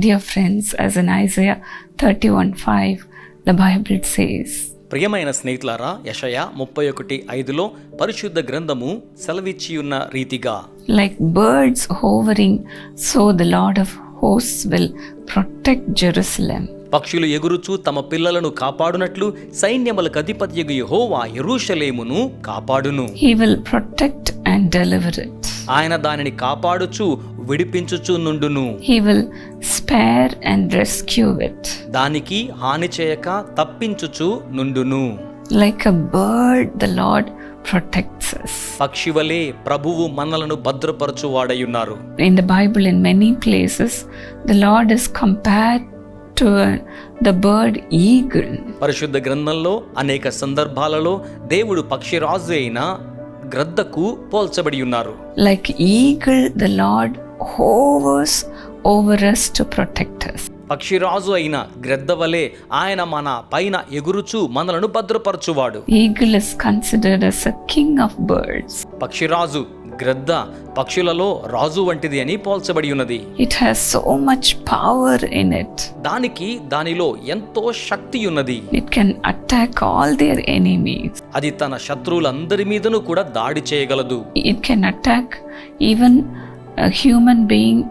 Dear friends as in Isaiah thirty one five the Bible says ప్రియమైన స్నేహితులారా యషయ ముప్పై ఒకటి ఐదులో పరిశుద్ధ గ్రంథము సెలవిచ్చి ఉన్న రీతిగా. Like birds hovering so the Lord of hose will protect Jerusalem పక్షులు ఎగురుచూ తమ పిల్లలను కాపాడునట్లు సైన్యముల అధిపతి యహోవా ఎరూషలేమును కాపాడును. He will protect and deliver ఆయన దానిని కాపాడుచు విడిపించుచు నుండును. He will spare and rescue దానికి హాని చేయక తప్పించుచు నుండును. Like a bird the Lord protects పక్షి ప్రభువు మనలను భద్రపరచు వాడై ఉన్నారు the Bible in many places the Lord is compared the bird eagle పరిశుద్ధ గ్రంథంలో అనేక సందర్భాలలో దేవుడు పక్షి రాజు అయిన గ్రద్దకు పోల్చబడి ఉన్నారు like eagle the Lord hovers over us to protect పక్షిరాజు అయిన గ్రద్దవలే ఆయన మన పైన ఎగురుచు మనలను భద్రపరచువాడు. Eagle is considered as a king of birds పక్షిరాజు గ్రద్ద పక్షులలో రాజు వంటిది అని పోల్చబడి ఉన్నది. It has so much power in it దానికి దానిలో ఎంతో శక్తి ఉన్నది. It can attack all their enemies అది తన శత్రువులందరి మీదను కూడా దాడి చేయగలదు. It can attack even a human being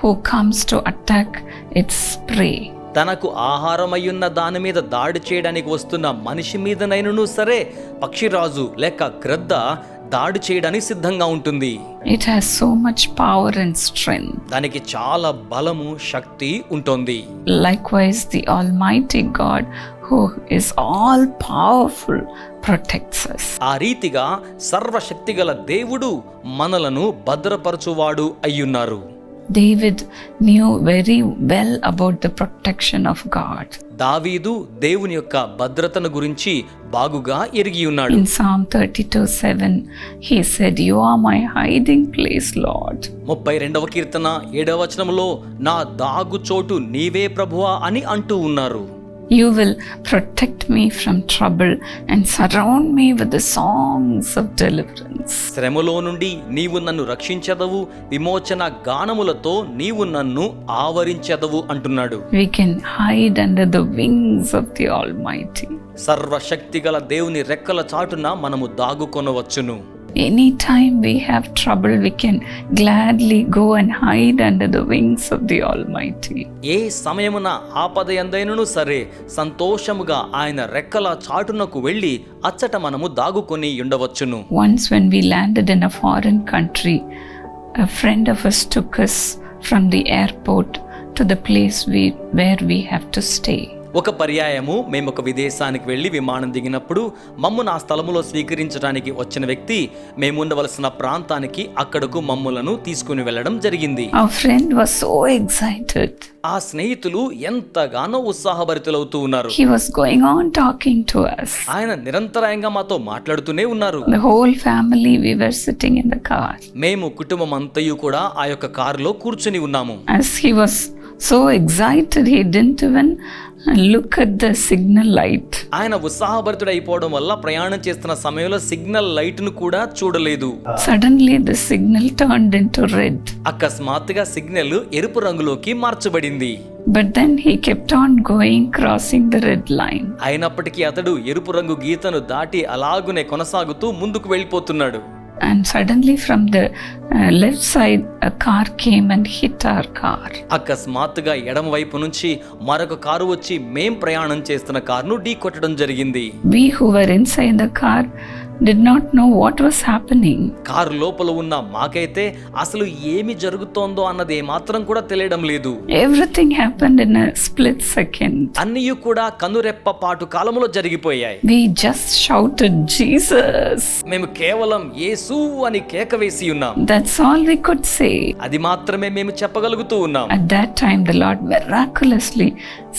who comes to attack its prey. తనకు ఆహారమయ్యున్న దాని మీద దాడి చేయడానికి వస్తున్న మనిషి మీద మీదనైనను సరే పక్షి రాజు లేక గ్రద్ద దాడి చేయడానికి సిద్ధంగా ఉంటుంది. It has so much power and strength దానికి చాలా బలము శక్తి ఉంటుంది. Likewise the almighty God who is all powerful protectors ఆ రీతిగా సర్వశక్తి గల దేవుడు మనలను భద్రపరచువాడు అయ్యున్నారు. David knew very well about the protection of God దావీదు దేవుని యొక్క భద్రతను గురించి బాగుగా ఎరిగి ఉన్నాడు. In Psalm 32 7 he said you are my hiding place Lord 32వ కీర్తన 7వ వచనములో నా దాగు చోటు నీవే ప్రభువా అని అంటూ ఉన్నారు. You will protect me from trouble and surround me with the songs of deliverance శ్రమలో నుండి నీవు నన్ను రక్షించదవు విమోచన గానములతో నీవు నన్ను ఆవరించదవు అంటున్నాడు. We can hide under the wings of the almighty సర్వశక్తిగల దేవుని రెక్కల చాటున మనము దాగుకొనవచ్చును. Any time we have trouble we can gladly go and hide and the wings of the almighty ఏ సమయమున ఆపద ఎందైనను సరే సంతోషముగా ఆయన రెక్కల చాటునకు వెళ్ళి అచ్చట మనము దాగుకొని ఉండవచ్చును. Once when we landed in a foreign country a friend of us took us from the airport to the place we where we have to stay ఒక పర్యాయము మేము ఒక విదేశానికి వెళ్ళి విమానం దిగినప్పుడు మమ్మును ఆ స్థలములో స్వీకరించడానికి వచ్చిన వ్యక్తి మేము ఉండవలసిన ప్రాంతానికి అక్కడకు మమ్ములను తీసుకుని వెళ్ళడం జరిగింది excited. ఆ స్నేహితులు ఎంతగానో ఉత్సాహభరితులవుతూ ఉన్నారు us. ఆయన నిరంతరాయంగా మాతో మాట్లాడుతూనే ఉన్నారు sitting in the car. మేము కుటుంబం అంతయు కూడా ఆ యొక్క కారులో కూర్చుని ఉన్నాము As he was so excited he didn't even look at the signal light ఆయన ఉత్సాహభరితుడు అయిపోవడం వల్ల ప్రయాణం చేస్తున్న సమయంలో సిగ్నల్ లైట్ను కూడా చూడలేదు. Suddenly the signal turn in to red అకస్మాత్తుగా సిగ్నల్ ఎరుపు రంగులోకి మార్చబడింది. But then he kept on going crossing the red line అయినప్పటికీ అతడు ఎరుపు రంగు గీతను దాటి అలాగునే కొనసాగుతూ ముందుకు వెళ్ళిపోతున్నాడు. And suddenly, from the uh, left side, a car came and hit our car. అకస్మాత్తుగా ఎడమ వైపు నుంచి మరొక కారు వచ్చి మేం ప్రయాణం చేస్తున్న కారును ఢీ కొట్టడం జరిగింది We who were inside the car did not know what was happening. Car లోపల ఉన్న మాకైతే అసలు ఏమి జరుగుతోందో అన్నది ఏమాత్రం కూడా తెలియడం లేదు Everything happened in a split second. అన్నీ కూడా కనురెప్ప పాటు కాలంలో జరిగిపోయాయి We just shouted, Jesus! మేము కేవలం యేసు అని కేక వేసి ఉన్నాం That's all we could say. అది మాత్రమే మేము చెప్పగలుగుతూ ఉన్నాం At that time, the Lord miraculously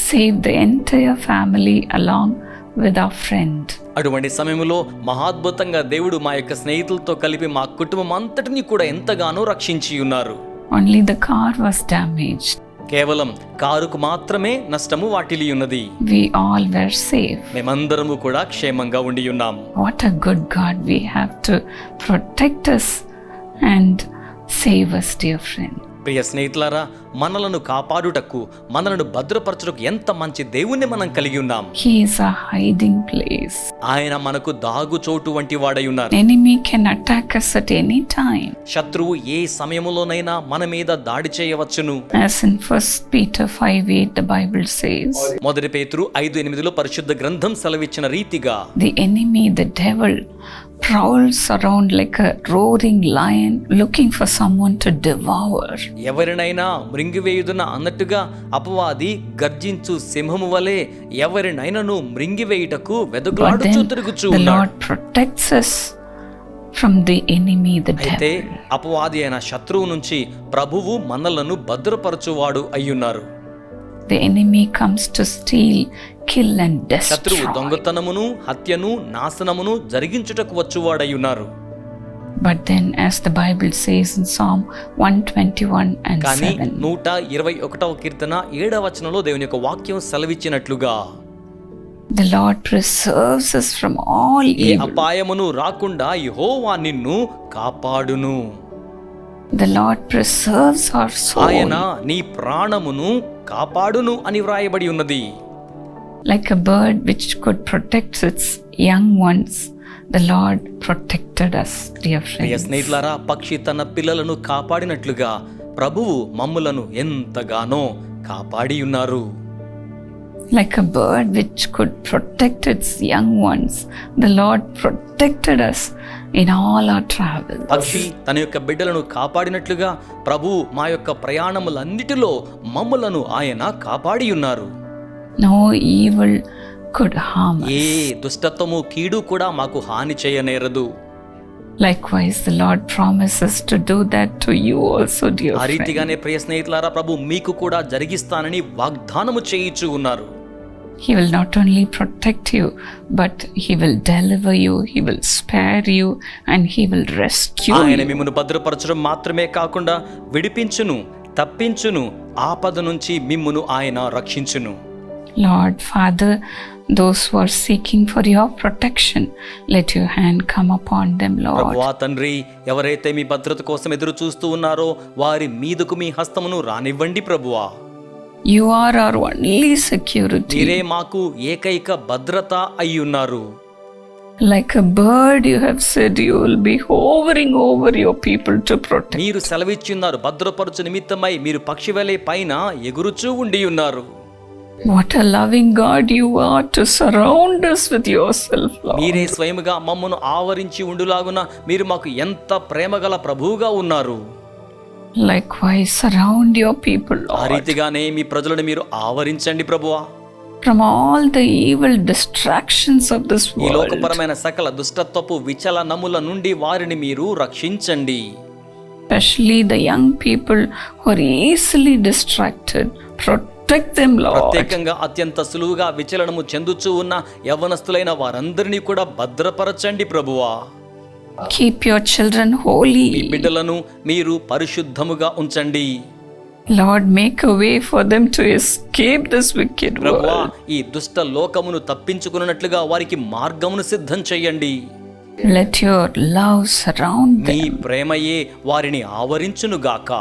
saved the entire family along with our friend. అటువంటి సమయంలో మహాద్భుతంగా దేవుడు మా యొక్క స్నేహితులతో కలిపి మా కుటుంబం అంతటిని కూడా ఎంతగానో రక్షించి ఉన్నారు Only the car was damaged. కేవలం కారుకు మాత్రమే నష్టము వాటిల్లి ఉన్నది We all were safe. మేమందరము కూడా క్షేమంగా ఉండి ఉన్నాం What a good God we have to protect us and save us, dear friend. ప్రియ స్నేహితులారా మనలను కాపాడుటకు మనలను భద్రపరచుటకు ఎంత మంచి దేవుణ్ణి మనం కలిగి ఉన్నాం. హీస్ అ హైడింగ్ ప్లేస్ ఆయన మనకు దాగు చోటు వంటి వాడై ఉన్నారు. Can attack us at any శత్రువు ఏ సమయములోనైనా మన మీద దాడి చేయవచ్చును. As in first peter మొదటి పేతురు ఐదు ఎనిమిదిలో పరిశుద్ధ గ్రంథం సెలవిచ్చిన రీతిగా the enemy the devil prowls lion looking for someone to devour ఎవరినైనా మృంగివేయుదున అన్నట్టుగా అపవాది గర్జించు సింహము వలె ఎవరినైనాను మృంగివేయుటకు But వెదకులాడుచూ తిరుగుచూ the enemy, the అయితే. అపవాది అయిన శత్రువు నుంచి ప్రభువు మనలను భద్రపరచువాడు అయ్యున్నారు The enemy comes to steal, kill, and శత్రువు. దొంగతనమును హత్యను నాశనమును జరిగించుటకు వచ్చువాడయ్యున్నారు But then, as the Bible says in Psalm 121 and కానీ 7, నూట ఇరవై ఒకటవ కీర్తన ఏడవ వచనంలో దేవుని యొక్క వాక్యం సెలవిచ్చినట్లుగా the Lord preserves us from all A evil. అపాయమును రాకుండా యెహోవా నిన్ను కాపాడును The Lord preserves our ఆయన soul నీ ప్రాణమును కాపాడును అని వ్రాయబడి ఉన్నది like a bird which could protect its young ones. The Lord protected us, dear ప్రియ. స్నేహితులారా పక్షి తన పిల్లలను కాపాడినట్లుగా ప్రభువు మమ్ములను ఎంతగానో కాపాడి ఉన్నారు Like a bird which could protect its young ones, the Lord protected us in all our travels. పక్షి తన యొక్క బిడ్డలను కాపాడినట్లుగా ప్రభువు మా యొక్క ప్రయాణములన్నిటిలో మమ్ములను ఆయన కాపాడి ఉన్నారు No evil could harm us. ఏ దుష్టత్వము కీడు కూడా మాకు హాని చేయనేరదు Likewise, the Lord promises to do that to you also, dear ఆ friend. రీతిగానే ప్రియ స్నేహితులారా ప్రభు మీకు కూడా జరిగిస్తానని వాగ్దానము చేయిచు ఉన్నారు He will not only protect you, but He will deliver you, He will spare you, and He will rescue ఆయన you. మిమ్మను భద్రపరచడం మాత్రమే కాకుండా విడిపించును తప్పించును ఆపద నుంచి మిమ్మును ఆయన రక్షించును Lord, Father, those who are seeking for your protection, let your hand come upon them, Lord. ప్రభువా తండ్రి ఎవరైతే మీ భద్రత కోసం ఎదురు చూస్తూ ఉన్నారో వారి మీదకు మీ హస్తమును రానివ్వండి ప్రభువా You are our only security. మీరే మాకు ఏకైక భద్రత అయ్యున్నారు Like a bird, you have said you will be hovering over your people to protect. మీరు సెలవిచ్చున్నారు భద్రపరచు నిమిత్తమై మీరు పక్షివలే పైన ఎగురుచూ ఉండి ఉన్నారు What a loving God you are to surround us with yourself, Lord. మీరే స్వయముగా మమ్మను ఆవరించి ఉండులాగున మీరు మాకు ఎంత ప్రేమగల ప్రభువుగా ఉన్నారు Likewise, surround your people, ఆ Lord, రీతిగానే మీ ప్రజలను మీరు ఆవరించండి ప్రభువా from all the evil distractions of this ఈ. లోకపరమైన సకల దుష్టత్వపు విచలనముల నుండి వారిని మీరు రక్షించండి especially the young people who are easily distracted. Protect them, Lord. ప్రత్యేకంగా అత్యంత సులువుగా విచలనము చెందుచూ ఉన్న యవనస్తులైన వారందరినీ కూడా భద్రపరచండి ప్రభువా Keep your children me holy. బిడ్డలను మీరు పరిశుద్ధముగా ఉంచండి Lord, make a way for them to escape this wicked ప్రభువా world. ఈ దుష్ట లోకమును తప్పించుకున్నట్లుగా వారికి మార్గమును సిద్ధం చేయండి Let your love surround me them. ప్రేమయే వారిని ఆవరించునుగాక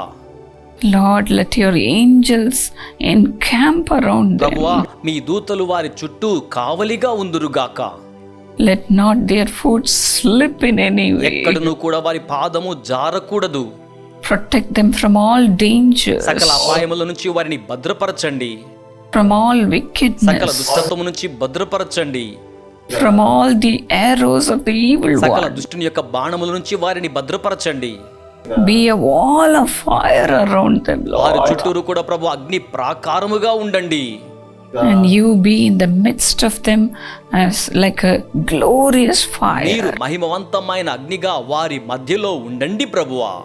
Lord let your angels encamp around ప్రభువా మీ దూతలు వారి చుట్టూ కావలిగా ఉందురు గాక let not their foot slip in any way ఎక్కడను కూడా వారి పాదము జారకూడదు. Protect them from all danger సకల అపాయముల నుంచి వారిని భద్రపరచండి. ఫ్రమ్ ఆల్ వికెట్ సకల దుష్టత్వము నుంచి భద్రపరచండి. From all the arrows of the evil one సకల దుష్టుని యొక్క బాణముల నుంచి వారిని భద్రపరచండి. Be wall of fire around them వారి చుట్టూరు కూడా ప్రభు అగ్ని ప్రాకారముగా ఉండండి. And you be the midst of them as like a glorious fire మహిమవంతమైన అగ్నిగా వారి మధ్యలో ఉండండి ప్రభువ.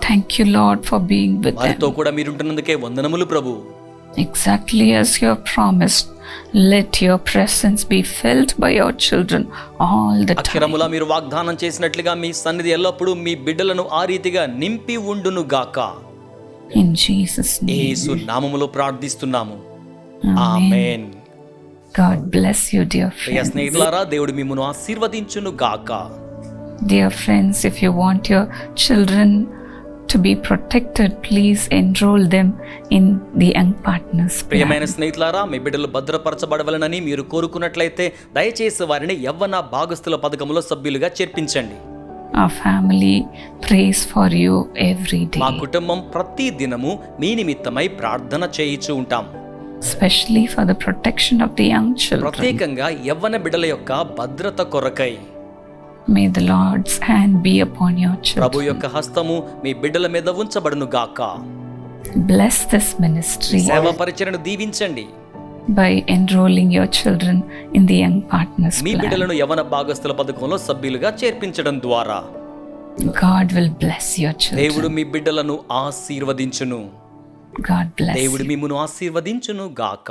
Thank you Lord for being with కూడా మీరు ఉంటున్నందుకే వందనములు ప్రభు. Exactly as you have promised, let your presence be felt by your children all the time. అక్షరములా మీరు వాగ్దానం చేసినట్లుగా మీ సన్నిధి ఎల్లప్పుడూ మీ బిడ్డలను ఆ రీతిగా నింపి ఉండును గాక In Jesus' name. యేసు నామములో ప్రార్థిస్తున్నాము Amen. Amen God bless you, dear ప్రియ. స్నేహితులారా దేవుడు మిమ్మను ఆశీర్వదించును గాక Dear friends, if you want your children to be protected, please enroll them in the Young Partners Plan. ప్రియమైన స్నేహితులారా మీ బిడ్డలు భద్రపరచబడవలనని మీరు కోరుకున్నట్లయితే దయచేసి వారిని యవ్వన భాగస్థుల పథకంలో సభ్యులుగా చేర్పించండి Our family prays for you every మా day, కుటుంబం ప్రతి దినము మీ నిమిత్తమై ప్రార్థన చేయిచూ ఉంటాం especially for the protection of the young children. ప్రత్యేకంగా యవ్వన బిడ్డల యొక్క భద్రత కొరకై May the Lord's hand be upon your Prabhu children. యొక్క హస్తము మీ బిడ్డల మీద ఉంచబడును గాక Bless this ministry సేవ పరిచయను దీవించండి by enrolling your children in the Young Partners మీ. బిడ్డలను యవన భాగస్థుల పథకంలో సభ్యులుగా చేర్పించడం ద్వారా God will bless your దేవుడు children. మీ బిడ్డలను ఆశీర్వదించును God bless దేవుడు. మిమ్మును ఆశీర్వదించును గాక